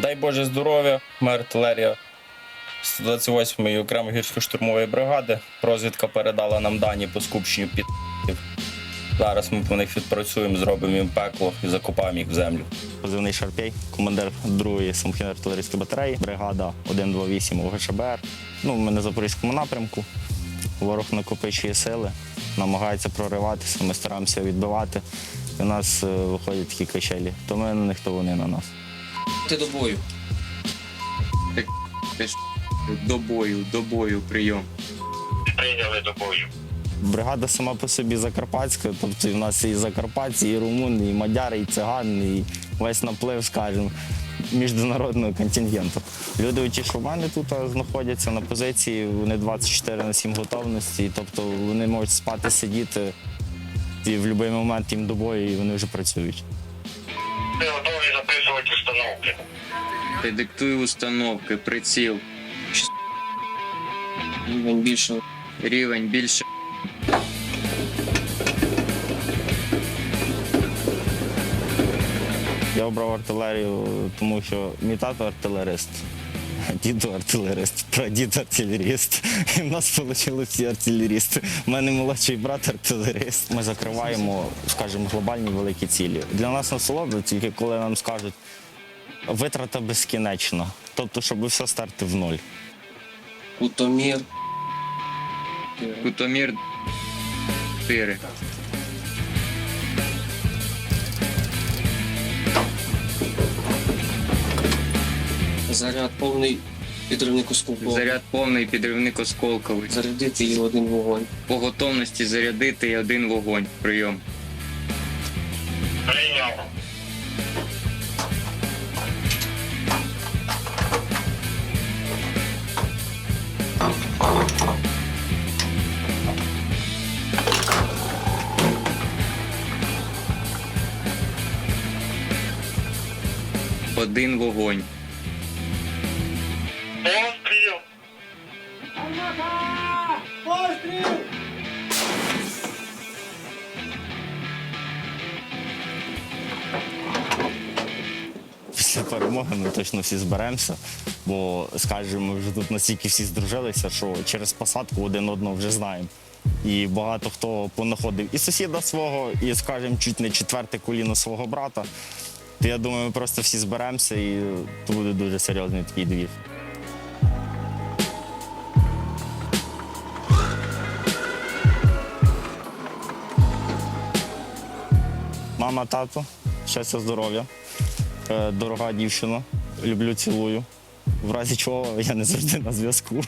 Дай Боже здоров'я, ми артилерія 128-ї окремої гірсько-штурмової бригади. Розвідка передала нам дані по скупченню під. Зараз ми по них відпрацюємо, зробимо їм пекло і закопаємо їх в землю. Позивний Шарпей, командир 2-ї самохідної артилерійської батареї, бригада 128 ОГШБР. Ну, ми на Запорізькому напрямку. Ворог накопичує сили, намагається прориватися, ми стараємося відбивати. І у нас е, виходять такі качелі. То ми на них, то вони на нас. Ти до бою. Ти ж До бою, до бою, прийом. прийняли до бою. Бригада сама по собі закарпатська, тобто в нас і закарпатці, і румуни, і мадяри, і цигани, і весь наплив, скажімо, міжнародного контингенту. Люди, ті, що в мене тут знаходяться на позиції, вони 24 на 7 готовності, тобто вони можуть спати, сидіти і в будь-який момент їм до бою, і вони вже працюють. Ми готові записувати установки. Ти диктуй установки, приціл, Рівень більше. рівень більше. Я обрав артилерію, тому що мій тато артилерист. Діду артилерист, прадід артилеріст. І в нас вийшли всі артилерісти. У мене молодший брат артилерист. Ми закриваємо, скажімо, глобальні великі цілі. Для нас насолода тільки коли нам скажуть витрата безкінечна. Тобто, щоб все старти в ноль. Кутомір. Кутомір 4. Заряд повний підривник осколковий. Заряд повний підривник осколковий. Зарядити і один вогонь. По готовності зарядити і один вогонь. Прийом. Прийняв. Один вогонь. Після перемоги ми точно всі зберемося, бо скажімо, ми вже тут настільки всі здружилися, що через посадку один одного вже знаємо. І багато хто понаходив і сусіда свого, і, скажімо, чуть не четверте коліно свого брата. То я думаю, ми просто всі зберемося і то буде дуже серйозний такий двір. Мама, тато, щастя, здоров'я. Е, Дорога дівчина. Люблю, цілую. В разі чого я не завжди на зв'язку.